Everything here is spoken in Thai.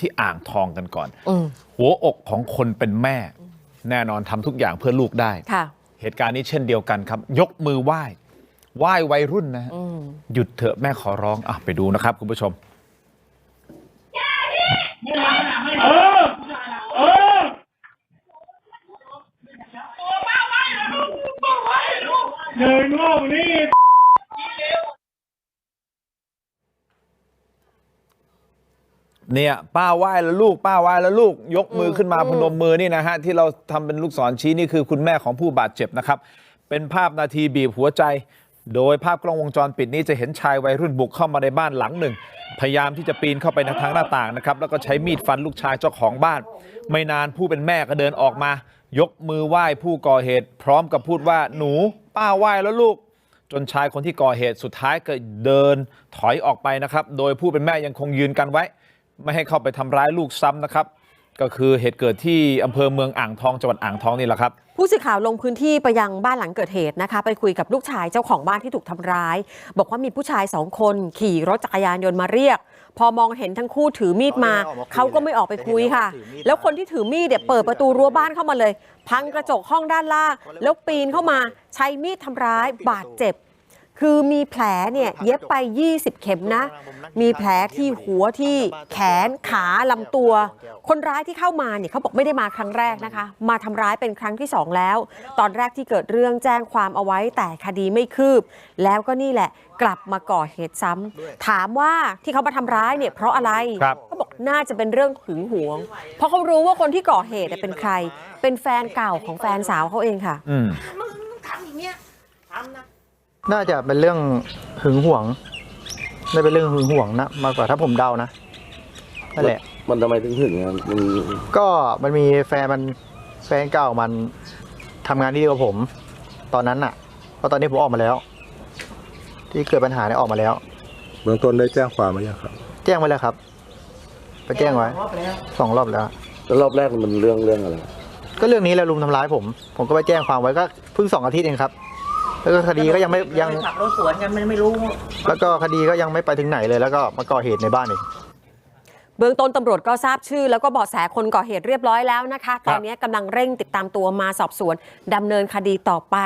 ที่อ่างทองกันก่อนอืมหัวอกของคนเป็นแม่ แน่นอนทำทุกอย่างเพื่อลูกได้ค่ะเหตุการณ์นี้เช่นเดียวกันครับ ยกมือไหว้ไหว้วัยรุ่นนะฮะอืมหยุดเถอะแม่ขอร้องอะไปดูนะครับ คุณผู้ชมเออเออเดินงอกนี่ เนี่ยป้าไหว้แล้วลูกป้าไหว้แล้วลูกยกมือขึ้นมาอืมพนมมือนี่นะฮะที่เราทำเป็นลูกศรชี้นี่คือคุณแม่ของผู้บาดเจ็บนะครับ เป็นภาพนาทีบีบหัวใจ โดยภาพกล้องวงจรปิดนี้จะเห็นชายวัยรุ่นบุกเข้ามาในบ้านหลังหนึ่ง พยายามที่จะปีนเข้าไปในทางหน้าต่างนะครับแล้วก็ใช้มีดฟันลูกชายเจ้าของบ้าน ไม่นานผู้เป็นแม่ก็เดินออกมา ยกมือไหว้ผู้ก่อเหตุ พร้อมกับพูดว่าหนู ป้าไหว้แล้วลูก จนชายคนที่ก่อเหตุสุดท้ายก็เดินถอยออกไปนะครับ โดยผู้เป็นแม่ยังคงยืนกันไว้ ไม่ให้เข้าไปทำร้ายลูกซ้ำนะครับ ก็คือเหตุเกิดที่อำเภอเมืองอ่างทองจังหวัดอ่างทองนี่แหละครับ ผู้สื่อข่าวลงพื้นที่ไปยังบ้านหลังเกิดเหตุนะคะ ไปคุยกับลูกชายเจ้าของบ้านที่ถูกทำร้าย บอกว่ามีผู้ชายสองคนขี่รถจักรยานยนต์มาเรียก พอมองเห็นทั้งคู่ถือมีดมาเขาก็ไม่ออกไปคุยค่ะ แล้วคนที่ถือมีดเนี่ยเปิดประตูรั้วบ้านเข้ามาเลย พังกระจกห้องด้านล่างแล้วปีนเข้ามาใช้มีดทำร้ายบาดเจ็บ คือมีแผลเนี่ยเย็บไป 20 เข็มนะ มีแผลที่หัวที่แขนขาลำตัว คนร้ายที่เข้ามาเนี่ยเขาบอกไม่ได้มาครั้งแรกนะคะ มาทำร้ายเป็นครั้งที่สองแล้ว ตอนแรกที่เกิดเรื่องแจ้งความเอาไว้แต่คดีไม่คืบ แล้วก็นี่แหละกลับมาก่อเหตุซ้ำ ถามว่าที่เขามาทำร้ายเนี่ยเพราะอะไรครับเขาบอกน่าจะเป็นเรื่องหึงหวง เพราะเขารู้ว่าคนที่ก่อเหตุเนี่ยเป็นใคร เป็นแฟนเก่าของแฟนสาวเขาเองค่ะอืม น่าจะเป็นเรื่องหึงหวงน่าเป็นเรื่องหึงหวงนะมากกว่าถ้าผมเดานะนั่นแหละ มันทำไมถึงถึงอะมันก็มันมีแฟนมันแฟนเก่ามันทำงานที่เดียวกับผม ตอนนั้นน่ะเพราะตอนนี้ผมออกมาแล้ว ที่เกิดปัญหาเนี่ยออกมาแล้ว เบื้องต้นได้แจ้งความไหมยังครับ แจ้งไว้แล้วครับ ไปแจ้งไว้สองรอบแล้ว แล้วรอบแรกมันเรื่องเรื่องอะไร ก็เรื่องนี้แหละลุมทำร้ายผม ผมก็ไปแจ้งความไว้ก็เพิ่งสองอาทิตย์เองครับ แล้วก็คดีก็ยังไม่ยังขับรถสวนกันมันไม่รู้ แล้วก็คดีก็ยังไม่ไปถึงไหนเลย แล้วก็มาก่อเหตุในบ้านเองเบื้องต้นตำรวจก็ทราบชื่อ แล้วก็เบาะแสคนก่อเหตุเรียบร้อยแล้วนะคะ ตอนนี้กำลังเร่งติดตามตัวมาสอบสวนดำเนินคดีต่อไป